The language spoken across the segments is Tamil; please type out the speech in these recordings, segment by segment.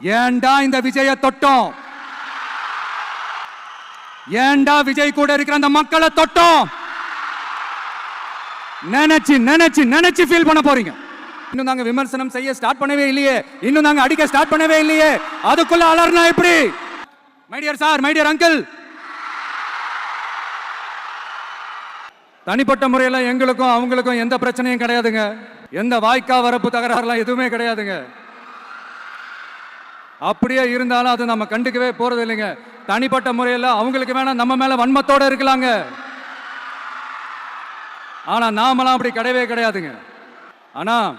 ஏன்டா இந்த விஜய தொட்டோம்? ஏன்டா விஜய் கூட இருக்கிற அந்த மக்களை தொட்டோம்? நினைச்சு நினைச்சு நினைச்சு ஃபீல் பண்ண போறீங்க. இன்னும் நாங்க விமர்சனம் செய்ய ஸ்டார்ட் பண்ணவே இல்லையே. இன்னும் நாங்க அடிக்க ஸ்டார்ட் பண்ணவே இல்லையே. அதுக்குள்ள அலர்னா எப்படி? மைடியர் சார் மைடியர் அங்கிள் தனிப்பட்ட முறையில் எங்களுக்கும் அவங்களுக்கும் எந்த பிரச்சனையும் கிடையாதுங்க. எந்த வாய்க்கா வரப்பு தகராறுலாம் எதுவுமே கிடையாதுங்க. அப்படியே இருந்தாலும் அது நம்ம கண்டுக்கவே போறது இல்லைங்க. தனிப்பட்ட முறையில் அவங்களுக்கு வேணா நம்ம மேல வன்மத்தோட இருக்கலாங்க. ஆனா நாமெல்லாம் அப்படி கிடையவே கிடையாதுங்க. ஆனா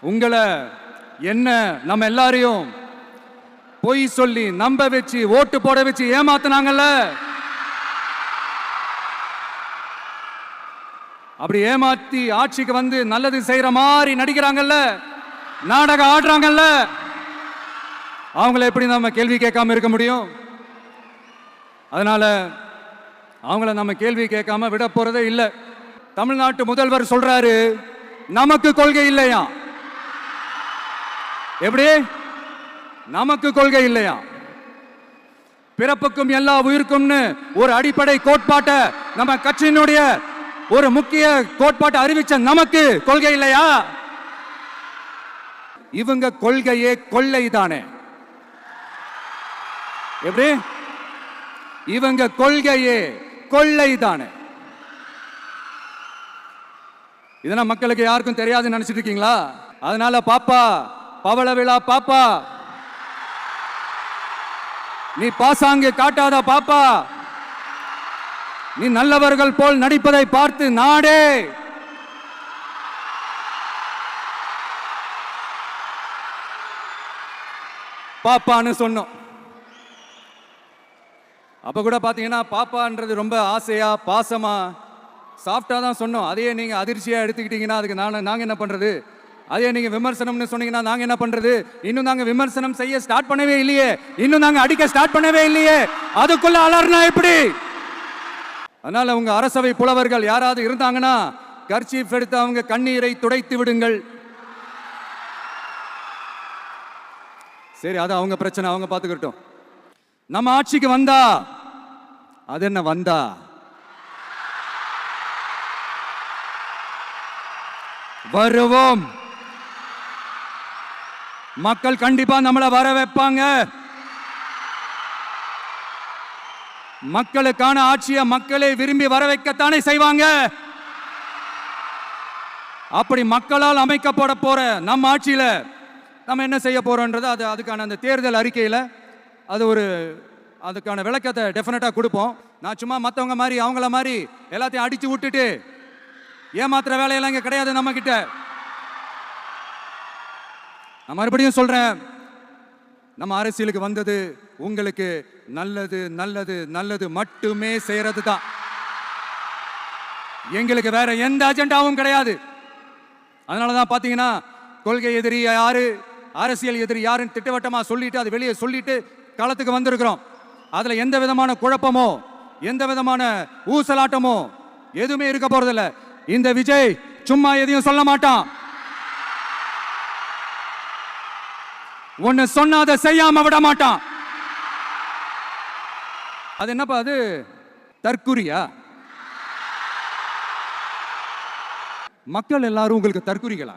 உங்களை என்ன நம்ம எல்லாரையும் பொய் சொல்லி நம்ப வச்சு ஓட்டு போட வச்சு ஏமாத்தினாங்கல்ல? அப்படி ஏமாத்தி ஆட்சிக்கு வந்து நல்லது செய்யற மாதிரி நடிக்கிறாங்கல்ல? நாடகம் ஆடுறாங்கல்ல? அவங்கள எப்படி நம்ம கேள்வி கேட்காம இருக்க முடியும்? அதனால் அவங்கள நம்ம கேள்வி கேட்காம விட போகிறதே இல்லை. தமிழ்நாட்டு முதல்வர் சொல்கிறாரு நமக்கு கொள்கை இல்லையா? எப்படி? நமக்கு கொள்கை இல்லையா? பிறப்புக்கும் எல்லா உயிருக்கும்னு ஒரு அடிப்படை கோட்பாட்டை நம்ம கட்சியினுடைய ஒரு முக்கிய கோட்பாட்டை அறிவிச்ச நமக்கு கொள்கை இல்லையா? இவங்க கொள்கையே கொள்ளை தானே எப்படி? இவங்க கொள்கையே கொள்ளை தானே இதெல்லாம் மக்களுக்கு யாருக்கும் தெரியாதுன்னு நினைச்சிட்டு இருக்கீங்களா? அதனால பாப்பா பவள விழா பாப்பா. நீ பாசாங்கு காட்டாத பாப்பா. நீ நல்லவர்கள் போல் நடிப்பதை பார்த்து நாடே. பாப்பான்னு சொன்னோம். அப்போ கூட பார்த்தீங்கன்னா பாப்பான்றது ரொம்ப ஆசையா பாசமா சாஃப்டாக தான் சொன்னோம். அதையே நீங்கள் அதிர்ச்சியாக எடுத்துக்கிட்டீங்கன்னா அதுக்கு நான் நாங்கள் என்ன பண்ணுறது அதே நீங்கள் விமர்சனம்னு சொன்னீங்கன்னா நாங்கள் என்ன பண்ணுறது இன்னும் நாங்கள் விமர்சனம் செய்ய ஸ்டார்ட் பண்ணவே இல்லையே. இன்னும் நாங்கள் அடிக்க ஸ்டார்ட் பண்ணவே இல்லையே. அதுக்குள்ள அலர்னா எப்படி? அதனால் உங்கள் அரசவை புலவர்கள் யாராவது இருந்தாங்கன்னா கர்ச்சீஃப் எடுத்து அவங்க கண்ணீரை துடைத்து விடுங்கள். சரி அது அவங்க பிரச்சனை அவங்க பார்த்துக்கிட்டோம் நம்ம ஆட்சிக்கு வந்தா? அது என்ன வந்தா? வருவோம். மக்கள் கண்டிப்பா நம்மளை வர வைப்பாங்க. மக்களுக்கான ஆட்சியை மக்களை விரும்பி வர வைக்கத்தானே செய்வாங்க. அப்படி மக்களால் அமைக்கப்பட போற நம்ம ஆட்சியில நம்ம என்ன செய்ய போறோன்றது அது அதுக்கான அந்த தேர்தல் அறிக்கையில் அது ஒரு அதுக்கான விளக்கத்தை டெஃபினட்டாக கொடுப்போம். நான் சும்மா மற்றவங்க மாதிரி அவங்கள மாதிரி எல்லாத்தையும் அடித்து விட்டுட்டு ஏமாத்துற வேலையெல்லாம் இங்கே கிடையாது நம்மக்கிட்ட நான் மறுபடியும் சொல்கிறேன் நம்ம அரசியலுக்கு வந்தது உங்களுக்கு நல்லது நல்லது நல்லது மட்டுமே செய்யறது தான். எங்களுக்கு வேற எந்த அஜெண்டாவும் கிடையாது. அதனால தான் பார்த்தீங்கன்னா கொள்கை எதிரி யாரு அரசியல் எதிரி யாருன்னு திட்டவட்டமாக சொல்லிட்டு அது வெளியே சொல்லிட்டு களத்துக்கு வந்திருக்கிறோம். அதில் எந்த விதமான குழப்பமோ எந்த விதமான ஊசலாட்டமோ எதுவுமே இருக்க போறதில்ல. இந்த விஜய் சும்மா எதையும் சொல்ல மாட்டான். ஒன்னு சொன்னாத அதை செய்யாம விட மாட்டான். அது என்னப்பா அது? தற்குறியா மக்கள் எல்லாரும் உங்களுக்கு தற்குறிகளா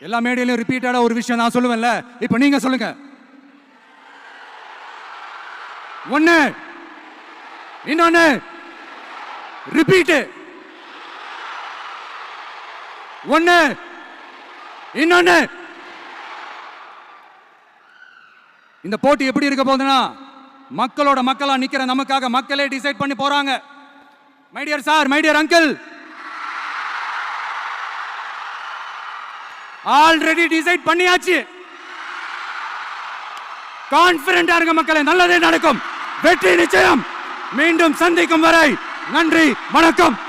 எல்லா மேடையிலும் ரிப்பீட்டடா ஒரு விஷயம் நான் சொல்லுவேன்ல. இப்போ நீங்க சொல்லுங்க. ஒண்ணு. இன்னொன்னு. ரிப்பீட்டு ஒண்ணு. இன்னொன்னு. இந்த போட்டி எப்படி இருக்க போகுதுன்னா மக்களோட மக்களா நிக்கிற நமக்காக மக்களே டிசைட் பண்ணி போறாங்க. My dear sir my dear uncle already decide பண்ணியாச்சு. கான்பிடண்டா இருக்க மக்களே நல்லதே நடக்கும். வெற்றி நிச்சயம். மீண்டும் சந்திக்கும் வரை நன்றி வணக்கம்.